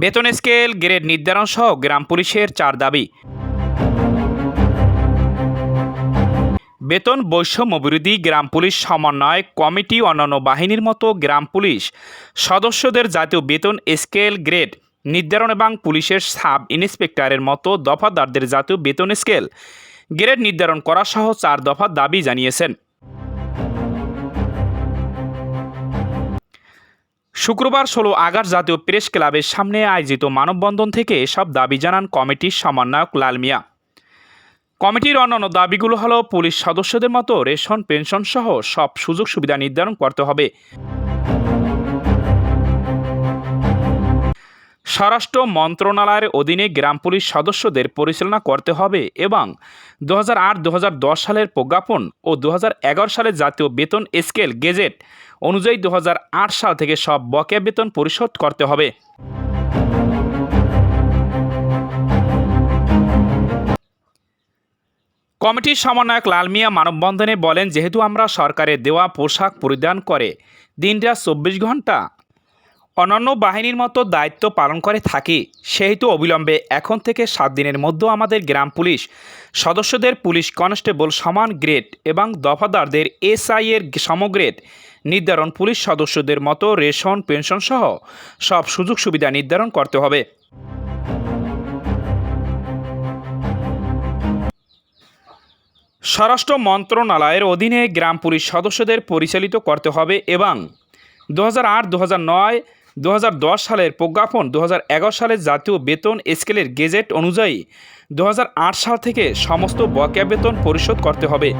বেতন scale, grade নির্ধারণ সহ গ্রাম পুলিশের চার দাবি। বেতন বৈষম্য বিরোধী গ্রাম পুলিশ সমন্বয় কমিটি অন্যান্য বাহিনীর মতো গ্রাম পুলিশ সদস্যদের জাতীয় বেতন স্কেল, গ্রেড নির্ধারণ এবং পুলিশের সাব ইন্সপেক্টরের মতো দফাদারদের জাতীয় বেতন স্কেল, গ্রেড নির্ধারণ করা সহ চার দফা দাবি জানিয়েছেন। শুক্রবার ষোলো আগস্ট জাতীয় প্রেস ক্লাবের সামনে আয়োজিত মানববন্ধন থেকে এসব দাবি জানান কমিটির সমন্বয়ক লাল মিয়া। কমিটির অন্যান্য দাবিগুলো হলো পুলিশ সদস্যদের মতো রেশন পেনশন সহ সব সুযোগ সুবিধা নির্ধারণ করতে হবে। স্বরাষ্ট্র মন্ত্রণালয়ের অধীনে গ্রাম পুলিশ সদস্যদের পরিচালনা করতে হবে এবং দু হাজার সালের প্রজ্ঞাপন ও দু হাজার এগারো সালের জাতীয় বেতন স্কেল গেজেট অনুযায়ী দু হাজার আট সাল থেকে সব বকেয়া বেতন পরিশোধ করতে হবে। কমিটির সমন্বয়ক লালমিয়া মানববন্ধনে বলেন, যেহেতু আমরা সরকারের দেওয়া পোশাক পরিধান করে দিনরাত চব্বিশ ঘণ্টা অন্যান্য বাহিনীর মতো দায়িত্ব পালন করে থাকি, সেহেতু অবিলম্বে এখন থেকে সাত দিনের মধ্যে আমাদের গ্রাম পুলিশ, সদস্যদের পুলিশ কনস্টেবল সমান গ্রেড এবং দফাদারদের এসআই এর সমগ্রেড নির্ধারণ পুলিশ সদস্যদের মতো রেশন, পেনশন সহ সব সুযোগ সুবিধা নির্ধারণ করতে হবে। স্বরাষ্ট্র মন্ত্রণালয়ের অধীনে গ্রাম পুলিশ সদস্যদের পরিচালিত করতে হবে এবং দু হাজার আট, দু হাজার নয় দু হাজার দশ সালের প্রজ্ঞাপন দু হাজার এগারো সালের জাতীয় বেতন স্কেলের গেজেট অনুযায়ী দু হাজার আট সাল থেকে সমস্ত বকেয়া বেতন পরিশোধ করতে হবে।